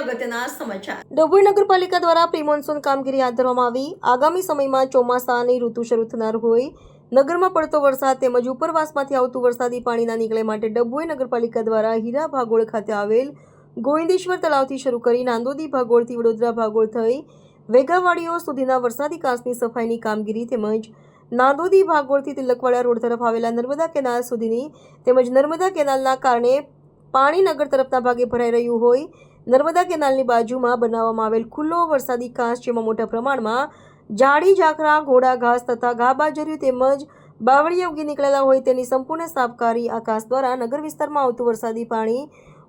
અગત્યના સમાચાર. ડભોઈ નગરપાલિકા દ્વારા પ્રી મોન્સૂન કામગીરી હાથ ધરવામાં આવી. આગામી સમયમાં ચોમાસાની ઋતુ શરૂ થનાર હોય. નગરમાં પડતો વરસાદ તેમજ ઉપરવાસમાંથી આવતું વરસાદી પાણીના નીકળે માટે ડભોઈ નગરપાલિકા દ્વારા હીરા ભાગોળ ખાતે આવેલ ગોવિંદેશ્વર તળાવથી શરૂ કરી નાંદોદી ભાગોળથી વડોદરા ભાગોળ થઈ વેગાવાડીઓ સુધીના વરસાદી કાંસની સફાઈની કામગીરી તેમજ નાંદોદી ભાગોળથી તિલકવાડા રોડ તરફ આવેલા નર્મદા કેનાલ સુધીની તેમજ નર્મદા કેનાલના કારણે પાણી નગર તરફના ભાગે ભરાઈ રહ્યું હોય. નર્મદા કેનાલની બાજુમાં બનાવવામાં આવેલ ખુલ્લો વરસાદી ઘાસ જેમાં મોટા પ્રમાણમાં જાડી, ઝાકરા, ઘોડા ઘાસ તથા ગાબાજર્યું તેમજ બાવળીયા ઉગી નીકળેલા હોય તેની સંપૂર્ણ સાફકારી આકાશ દ્વારા નગર વિસ્તારમાં આવતું વરસાદી પાણી,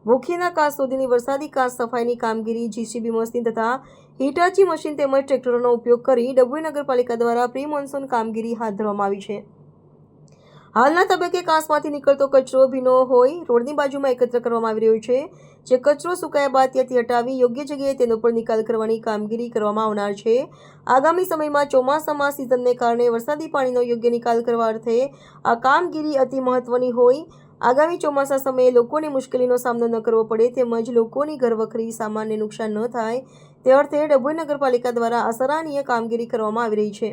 ભૂખીના કાસ સુધીની વરસાદી કાંસ સફાઈની કામગીરી, જીસીબી મશીન તથા હિટાચી મશીન તેમજ ટ્રેક્ટરોનો ઉપયોગ કરી ડભોઈ નગરપાલિકા દ્વારા પ્રી મોન્સૂન કામગીરી હાથ ધરવામાં આવી છે. હાલના તબક્કે કાંસમાંથી નીકળતો કચરો ભીનો હોય, રોડની બાજુમાં એકત્ર કરવામાં આવી રહ્યો છે, જે કચરો સુકાયા બાદ ત્યાંથી હટાવી યોગ્ય જગ્યાએ તેનો પર નિકાલ કરવાની કામગીરી કરવામાં આવનાર છે. આગામી સમયમાં ચોમાસામાં સિઝનને કારણે વરસાદી પાણીનો યોગ્ય નિકાલ કરવા અર્થે આ કામગીરી અતિ મહત્વની હોય. આગામી ચોમાસા સમયે લોકોને મુશ્કેલીનો સામનો ન કરવો પડે તેમજ લોકોની ઘરવખરી સામાનને નુકસાન ન થાય તે અર્થે ડભોઈ નગરપાલિકા દ્વારા અસરાનીય કામગીરી કરવામાં આવી રહી છે.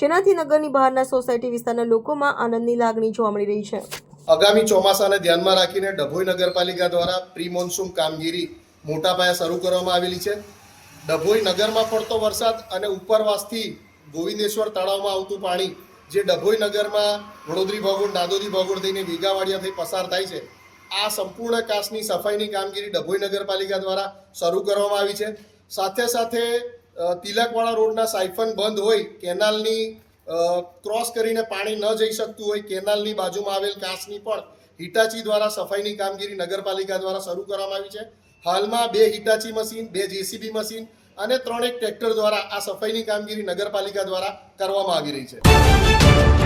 જેનાથી નગરની બહારના સોસાયટી વિસ્તારના લોકોમાં આનંદની લાગણી જોવા મળી રહી છે. આગામી ચોમાસાને ધ્યાનમાં રાખીને ડભોઈ નગરપાલિકા દ્વારા પ્રી મોન્સૂન કામગીરી મોટા પાયે શરૂ કરવામાં આવેલી છે. ડભોઈ નગરમાં પડતો વરસાદ અને ઉપરવાસથી ગોવિંદેશ્વર તળાવમાં આવતું પાણી, જે ડભોઈ નગરમાં વડોદરી ભગોળ નાદોદી ભગોળ થઈને વેગાવાડિયા થઈ પસાર થાય છે, આ સંપૂર્ણ કાસની સફાઈની કામગીરી ડભોઈ નગરપાલિકા દ્વારા શરૂ કરવામાં આવી છે. સાથે સાથે અ, તિલકવાડા રોડના સાયફન બંધ હોય કેનાલની ક્રોસ કરીને પાણી ન જઈ શકતું હોય કેનાલની બાજુમાં આવેલ કાંસની પણ હિટાચી દ્વારા સફાઈની કામગીરી નગરપાલિકા દ્વારા શરૂ કરવામાં આવી છે. હાલમાં બે હિટાચી મશીન બે જેસીબી મશીન અને ત્રણેક ટ્રેક્ટર દ્વારા આ સફાઈની કામગીરી નગરપાલિકા દ્વારા કરવામાં આવી રહી છે.